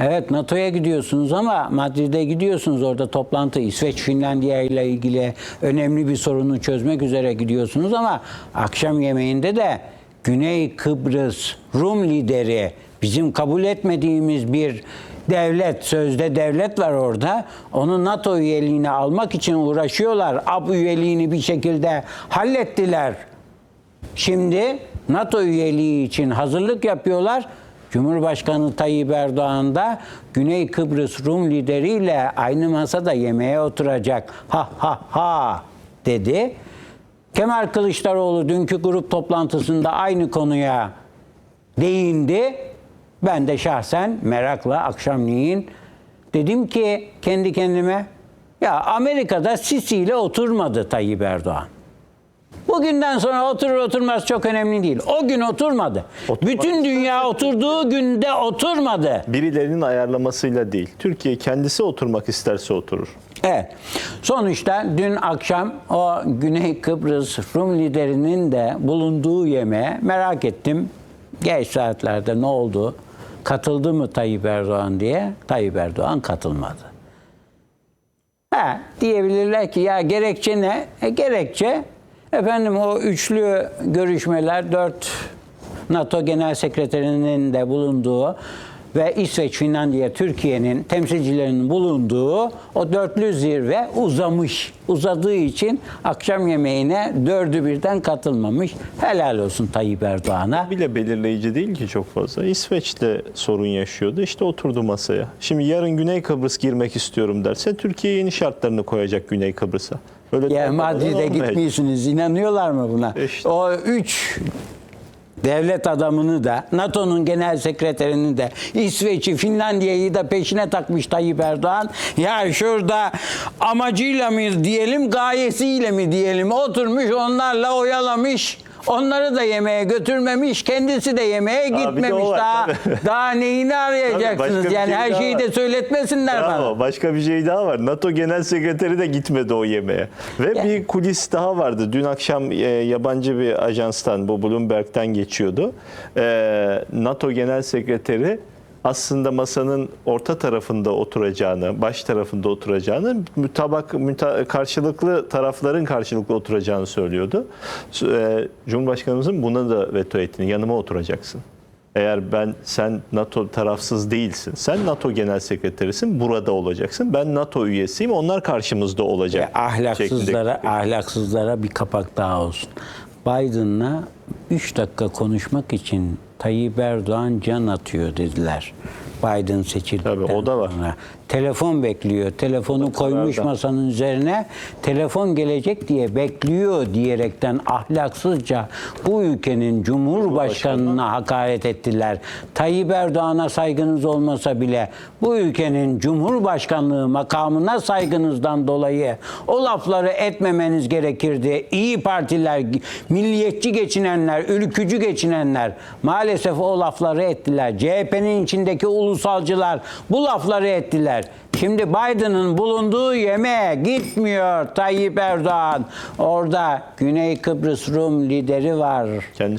Evet NATO'ya gidiyorsunuz ama Madrid'e gidiyorsunuz orada toplantı İsveç Finlandiya ile ilgili önemli bir sorunu çözmek üzere gidiyorsunuz ama akşam yemeğinde de Güney Kıbrıs Rum lideri bizim kabul etmediğimiz bir devlet sözde devlet var orada. Onu NATO üyeliğine almak için uğraşıyorlar. AB üyeliğini bir şekilde hallettiler. Şimdi NATO üyeliği için hazırlık yapıyorlar. Cumhurbaşkanı Tayyip Erdoğan da Güney Kıbrıs Rum lideriyle aynı masada yemeğe oturacak. Ha ha ha dedi. Kemal Kılıçdaroğlu dünkü grup toplantısında aynı konuya değindi. Ben de şahsen merakla akşamleyin dedim ki kendi kendime ya Amerika'da Sisi ile oturmadı Tayyip Erdoğan. Bugünden sonra oturur oturmaz çok önemli değil. O gün oturmadı. Oturmak Bütün dünya oturduğu günde oturmadı. Birilerinin ayarlamasıyla değil. Türkiye kendisi oturmak isterse oturur. Evet. Sonuçta dün akşam o Güney Kıbrıs Rum liderinin de bulunduğu yemeğe merak ettim. Geç saatlerde ne oldu? Katıldı mı Tayyip Erdoğan diye? Tayyip Erdoğan katılmadı. Ha, diyebilirler ki ya gerekçe ne? E, gerekçe efendim o üçlü görüşmeler dört NATO Genel Sekreterinin de bulunduğu ve İsveç, Finlandiya, Türkiye'nin temsilcilerinin bulunduğu o dörtlü zirve uzamış. Uzadığı için akşam yemeğine dördü birden katılmamış. Helal olsun Tayyip Erdoğan'a. Bile belirleyici değil ki çok fazla. İsveç'te sorun yaşıyordu. İşte oturdu masaya. Şimdi yarın Güney Kıbrıs girmek istiyorum derse Türkiye yeni şartlarını koyacak Güney Kıbrıs'a. Böyle Ya Madrid'e gitmiyorsunuz. inanıyorlar mı buna? İşte. O üç devlet adamını da NATO'nun genel sekreterini de İsveç'i, Finlandiya'yı da peşine takmış Tayyip Erdoğan. Ya şurada amacıyla mı diyelim, gayesiyle mi diyelim oturmuş onlarla oyalamış. Onları da yemeğe götürmemiş, kendisi de yemeğe de o gitmemiş. var, Daha tabii. daha neyini Tabii, arayacaksınız? başka bir Yani şey her daha şeyi var. de söyletmesinler bana. Bravo. Başka bir şey daha var. NATO Genel Sekreteri de gitmedi o yemeğe. Ve Ya. bir kulis daha vardı. Dün akşam e, yabancı bir ajanstan, bu Bloomberg'ten geçiyordu. E, NATO Genel Sekreteri aslında masanın orta tarafında oturacağını, baş tarafında oturacağını, mütabak müta- karşılıklı tarafların karşılıklı oturacağını söylüyordu. E, Cumhurbaşkanımızın buna da veto ettiğini, yanıma oturacaksın. Eğer ben sen NATO tarafsız değilsin. Sen NATO Genel Sekreterisin. Burada olacaksın. Ben NATO üyesiyim. Onlar karşımızda olacak. Ve ahlaksızlara, şeklinde. ahlaksızlara bir kapak daha olsun. Biden'la 3 dakika konuşmak için Tayyip Erdoğan can atıyor dediler. Biden seçildikten Tabii, o da var. sonra. Telefon bekliyor. Telefonu koymuş kararda. masanın üzerine. Telefon gelecek diye bekliyor diyerekten ahlaksızca bu ülkenin Cumhurbaşkanına hakaret ettiler. Tayyip Erdoğan'a saygınız olmasa bile bu ülkenin Cumhurbaşkanlığı makamına saygınızdan dolayı o lafları etmemeniz gerekirdi. İyi partiler, milliyetçi geçinenler, ülkücü geçinenler maalesef o lafları ettiler. CHP'nin içindeki ulusalcılar bu lafları ettiler. Şimdi Biden'ın bulunduğu yemeğe gitmiyor Tayyip Erdoğan. Orada Güney Kıbrıs Rum lideri var. Kendisi